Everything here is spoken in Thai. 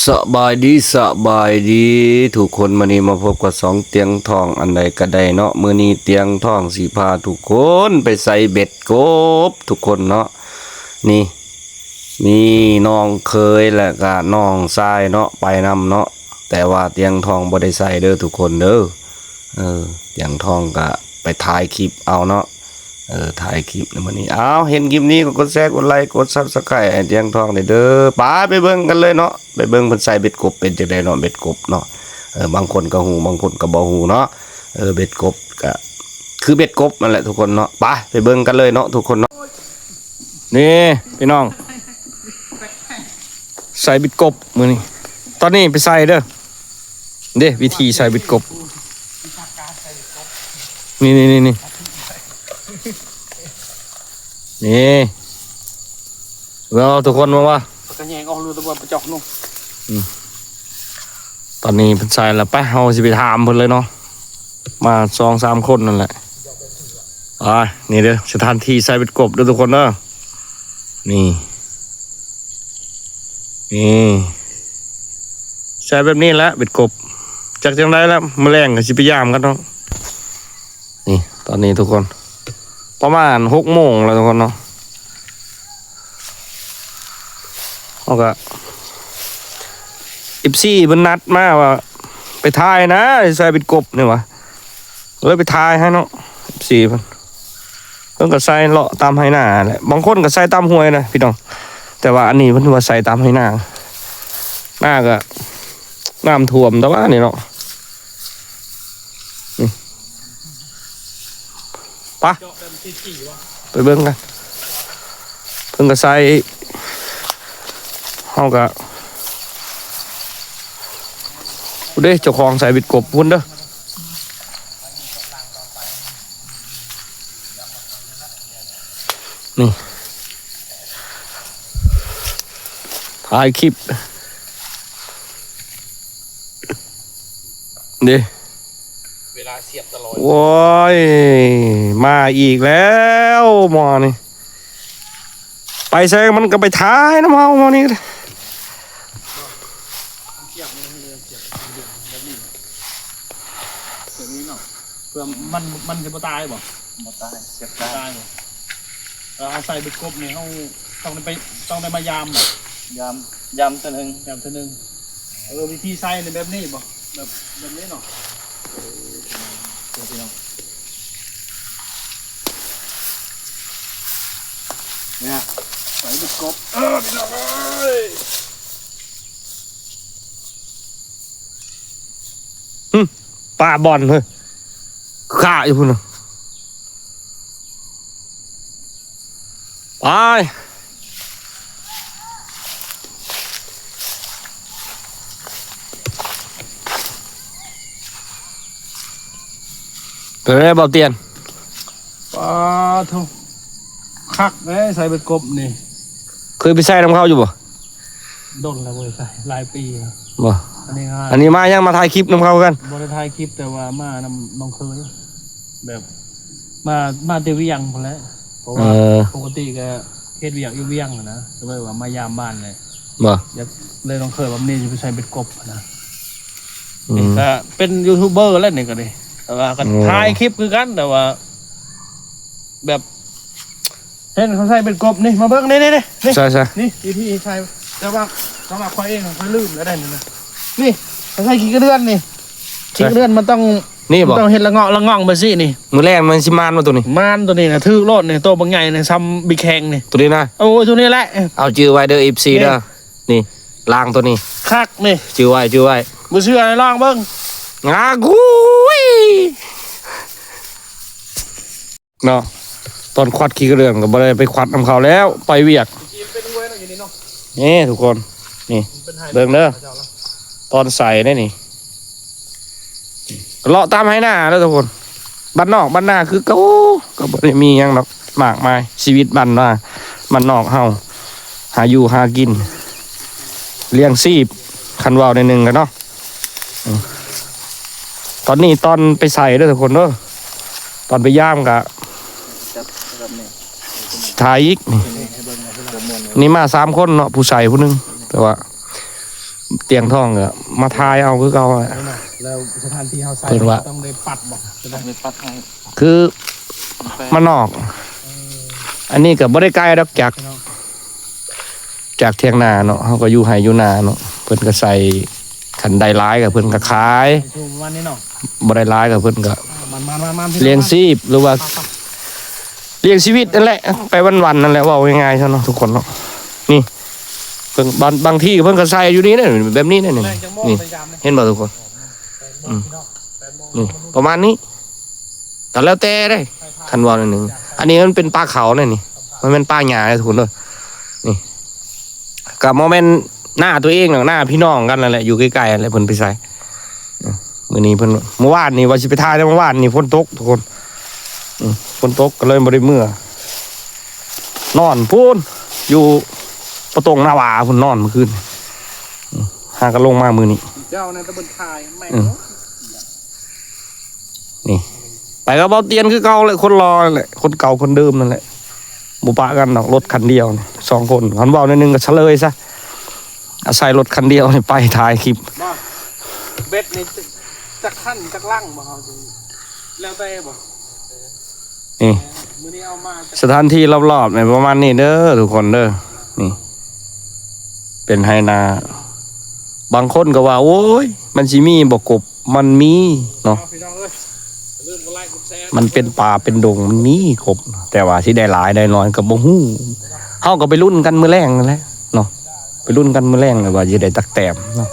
สบายดีสบายดีทุกคนมานี้มาพบกับสองเตียงทองอันใดก็ได้เนาะมือนี้เตียงทองสีพาทุกคนไปใส่เบ็ดกบทุกคนเนาะนี่ มีน้องเคยและก็น้องทรายเนาะไปนำเนาะแต่ว่าเตียงทองบ่ได้ใส่เด้อทุกคนเด้อเออเตียงทองก็ไปถ่ายคลิปเอาเนาะ เออถ่ายคลิปในวันนี้อ้าวเห็นคลิปนี้ก็กดแชร์กดไลค์กดซับสไครต์ไอ้เตียงทองเด้อป้าไปเบิ่งกันเลยเนาะไปเบิ่งเพิ่นใส่เบ็ดกบเป็นจังไดเนาะเบ็ดกบเนาะเออบางคนก็ฮู้บางคนก็บ่ฮู้เนาะเออเบ็ดกบก็คือเบ็ดกบนั่นแหละทุกคนเนาะไปไปเบิ่งกันเลยเนาะทุกคนเนาะนี่พี่น้อง ใส่เบ็ดกบมื้อนี้ตอนนี้ไปใส่เด้อเด้วิธีใส่เบ็ดกบนี่นี่นี่ นี่นี่เราทุกคนมาว่ากระแยงออกเรือตะวันประจอกนุ่งตอนนี้เป็นสายแล้วไปเฮาสิไปถามเพิ่นเลยเนาะมาสองสามคนนั่นแหละอ่านี่เด้อสถานที่ใส่เป็นกบเด้อทุกคนเด้อนี่นี่ใส่แบบนี้แหละเป็ดกบจากจังไดแล้วแมลงก็สิไปยามกันเนาะนี่ตอนนี้ทุกคน ประมาณหกโมงแล้วทุกคนเนาะเอาก็อิบซี่มันนัดมาว่า ไปทายนะใส่เป็นกบเนี่ยวะเลยไปทายให้เนาะอิบซี่เพิ่นเพิ่นก็ใส่เลาะตามให้หน้าแหละบางคนก็ใส่ตามห้วยนะพี่น้องแต่ว่าอันนี้เพิ่นว่าใส่ตามให้หน้าหน้าก็น้ำท่วมแต่ว่านี่เนาะไปะ ไปเบิ่งกันเพิ่งก็ใส่เฮาก็ผู้เด้เจ้าของใส่บิดกบพุ่นเด้อนี่ถ่ายคลิปเด้าเสียบตลอดโว้ยมาอีกแล้วหมอนี่ไปแซงมันก็ไปท้ายน้ำเฮาหมอนี่ก็ได้เสียบมันเรือเสียบเรือแบบนี้เสียบนี้เนาะเพื่อมันมันจะบ่ตายบ่บ่ตายเสียบตายบ่เราเอาใส่ไปกบเนี่ยเขาต้องได้ไปต้องได้มายามบ่ยำยำตัวหนึ่งยามเท่านึงเออวิธีใส่ในแบบนี้บ่แบบแบบนี้เนาะ เออเดี๋ยวพี่น้องเนี่ยใส่ไปกบเออพี่น้องเอ้ยปลาบอลเฮ้ยข่าอยู่พุ่นน่ะไป เป็นไงเบาเตียนปลาทุกคักเลยใส่เป็นกบนี่ เคยไปใส่น้ำเข้าอยู่บ่โดนแล้วเว้ยใส่หลายปีแล้วบ่ อันนี้ฮะอันนี้มายังมาถ่ายคลิปน้ำเข้ากัน บริทายคลิปแต่ว่ามานำน้องเคยแบบมามาเตเวียงพอแล้วเพราะเอว่าอปกติก็เฮ็ดเวียงอยู่เวียงอะนะก็เลยว่ามายามบ้านเลยบ่อยากเลยน้องเคยว่ามันนี่จะไปใช้เป็นกบอะนะอืมก็เป็นยูทูบเบอร์แล้วนี่ก็ดิ แต่ว่าก็โอ้ ถ่ายคลิปคือกันแต่ว่า แบบเห็นเขาใช้เป็นกบนี่มาเบิ่งนี่นี่นี่นี่ใช่ใช่นี่วิธีใช้แต่ว่าสำหรับข้อยเองข้อยลืมแล้วได้นี่นะนี่เขาใช้ขี้กระเดือนนี่ขี้กระเดือนมันต้องนี่มับ่นต้องเห็ดละเงาะละง่องไปสินี่มือแรกมันสิมานมาตัวนี้มานตัวนี้นะถือโลดนี่ตัวบางใหญ่นี่ซ้ำบิแขงนี่ตัวนี้นะโอ้ยตัวนี้แหละ เอาจื้อไว้เด้อ FC นี่เด้อนี่ล่างตัวนี้คักนี่จื้อไว้จื้อไว้บ่เชื่อให้ลองเบิ่งงากุย เนาะตอนควัดขี้กระเรื่องก็บ่ได้ไปควัดน้ำเขาแล้ว ไปเวียกเป็นเว้ยอยู่นี่เนาะนี่ทุกคน นี่เบิ่งเด้อตอนใส่ได้นี่เลาะตามให้หน้าแล้วทุกคนบ้านนอกบ้านนาคือก็ก็บ่ได้มียังหรอกมากมายชีวิตบ้านนาบ้านนอกเฮาหาอยู่หากิน เลี้ยงชีพคันว้าในหนึ่งกันเนาะ ตอนนี้ตอนไปใส่เด้อทุกคนเด้อตอนไปย่ามกะจับแบบนี้ถ่ายอีกนี่นี่มาสามคนเนาะผู้ใส่ผู้หนึง แต่ว่า เตียงทองก็มาทายเอาคือเก่าอะเอาหน่อยแล้วสถานที่เฮาใส่เพิ่นว่าต้องได้ปัดบ่จะได้ไม่ปัดให้คือมันนอก อันนี้ก็บ่ได้ไกลดอกจากพี่น้องจากเทียงนาเนาะเฮาก็อยู่ไห้อยู่นาเนาะเพิ่นก็ใส่ คันใดร้ายกับเพิ่อนก็ขายช่วงวันนี้เนาะบ่ได้ร้ายกับเพิ่อนก็มันมันมันมันเลี้ยงชีพหรือว่าเลี้ยงชีวิตนั่นแหละ ไปวันๆนั่นแหละว่าง่ายๆซะเนาะทุกคนเนาะนี่เพิ่นบางบางที่เพิ่นก็ใสอยู่นี่นะแบบนี้นะนี่แรงจังโมงนี่ไปยเห็นบ่ทุกคนนี่ประมาณนี้แต่แล้วแต่ได้คันว่าหนึ่งอันนี้มันเป็นปลาเขาเนี่ยนี่มันเป็นปลาหญ้าทุกคนเลยนี่กับโมเมนต์ หน้าตัวเองหรอกหน้าพี่น้องกันนั่นแหละอยู่ใกล้ๆอะไรเพิ่นไปใส่อืมมื้อนี้เพิ่นเมื่อวานนี่ว่าสิไปทายแต่เมื่อวานนี่ฝนตกทุกคนอืมฝนตกก็เลยบ่ได้เมื่อนอนพูนอยู่ประตงนาวาพุ่นนอนเมื่อคืนอืมหากันลงมามื้อนี้เจ้าในตะบนทายแม่งอืมเนาะไปก็เบาเตียนคือเก่าเลยคนรอนั่นแหละคนเก่าคนเดิมนั่นแหละบุปะกันดอกรถคันเดียวนี่สองคนคันเบาในอยหนึงก็เฉลยซะ อาศัยรถคันเดียวนี่ไปถ่ายคลิปบ่เบ็ดนี่จักขั้นจักลั่งบ่เฮาสิแล้วแต่บ่นี่มื้อนี้เอามาจากสถานที่รอบๆในยประมาณนี้เด้อทุกคนเด้อนี่ เป็นไฮนา บางคนก็ว่า โอ้ย มันสิมีบ่กบมันมีเนาะเอาพี่น้องเอ้ยอย่าลืมกดไลค์กดแชร์มันเป็นป่าเป็นดงมันมีกบ แต่ว่าที่ได้หลายได้น้อยก็บ่ฮู้เฮาก็ไปรุ่นกันมื้อแรงนั่นแหละเนาะ ไปรุ่นกันมือแรงเลยว่าจะได้ตักแต้มเนาะ